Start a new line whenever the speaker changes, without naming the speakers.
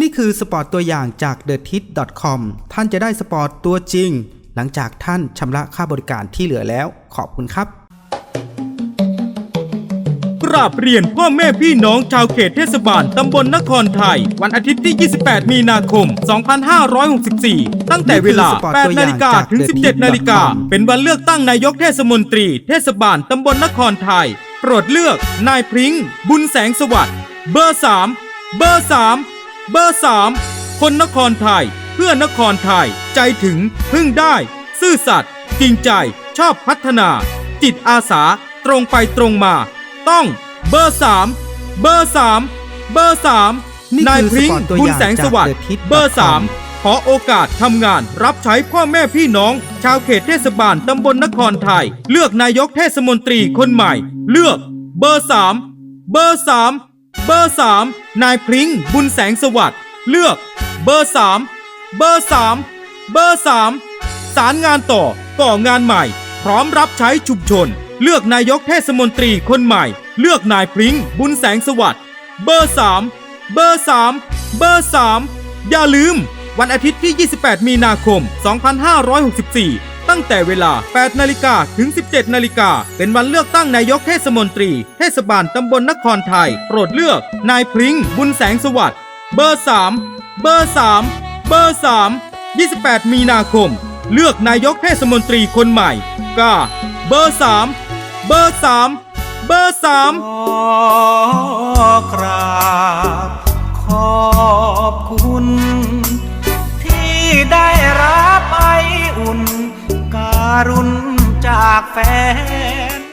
นี่คือสปอร์ตตัวอย่างจาก t h e t i t c o m ท่านจะได้สปอร์ตตัวจริง หลังจากท่านชำระค่าบริการที่เหลือแล้ว ขอบคุณครับ
กราบเรียนพ่อแม่พี่น้องชาวเขตเทศบาลตำบลนครไทย วันอาทิตย์ที่ 28 มีนาคม 2564 ตั้งแต่เวลา
นี่คือสปอร์ตตัว
8
อ
นา
ย่าง
ฬิกา
จาก
ถึง
The
17 นาฬิกา
Tip.com
เป็นวันเลือกตั้งนายกเทศมนตรี เทศบาลตำบลนครไทย โปรดเลือก นายพริ้ง บุญแสงสวัสดิ์ เบอร์ 3 เบอร์ 3 เบอร์ 3 คนนครไทย เพื่อนครไทย ใจถึงพึ่งได้ ซื่อสัตย์จริงใจชอบพัฒนา จิตอาสาตรงไปตรงมา ต้องเบอร์ 3 เบอร์ 3 เบอร์ 3
นี่
นาย
คือ
พริ้ง
สปอร์ตตัว
บุ
อ
ญ
ย่าง
แสงสวัสดิ์
จาก The Tip.com
เบอร์ 3 ขอโอกาสทำงานรับใช้พ่อแม่พี่น้อง ชาวเขตเทศบาลตำบลนครไทย เลือกนายกเทศมนตรีคนใหม่ เลือกเบอร์ 3 เบอร์ 3 เบอร์ 3 นายพริ้งบุญแสงสวัสดิ์เลือก เบอร์ 3 เบอร์ 3 เบอร์ 3 สารงานต่อก่องานใหม่ พร้อมรับใช้ชุมชน เลือกนายกเทศมนตรีคนใหม่ เลือกนายพริ้งบุญแสงสวัสดิ์เบอร์ 3 เบอร์ 3 เบอร์ 3 อย่าลืม วันอาทิตย์ที่ 28 มีนาคม 2564 ตั้งแต่เวลา 8 นาฬิกาถึง 17 นาฬิกา เป็นวันเลือกตั้งนายกเทศมนตรี เทศบาลตำบลนครไทย โปรดเลือก นายพริ้ง บุญแสงสวัสดิ์เบอร์ 3 เบอร์ 3 เบอร์ 3 28 มีนาคม เลือกนายกเทศมนตรีคนใหม่กาเบอร์ 3 เบอร์ 3 เบอร์ 3
ขอกรา รุณจากแฟน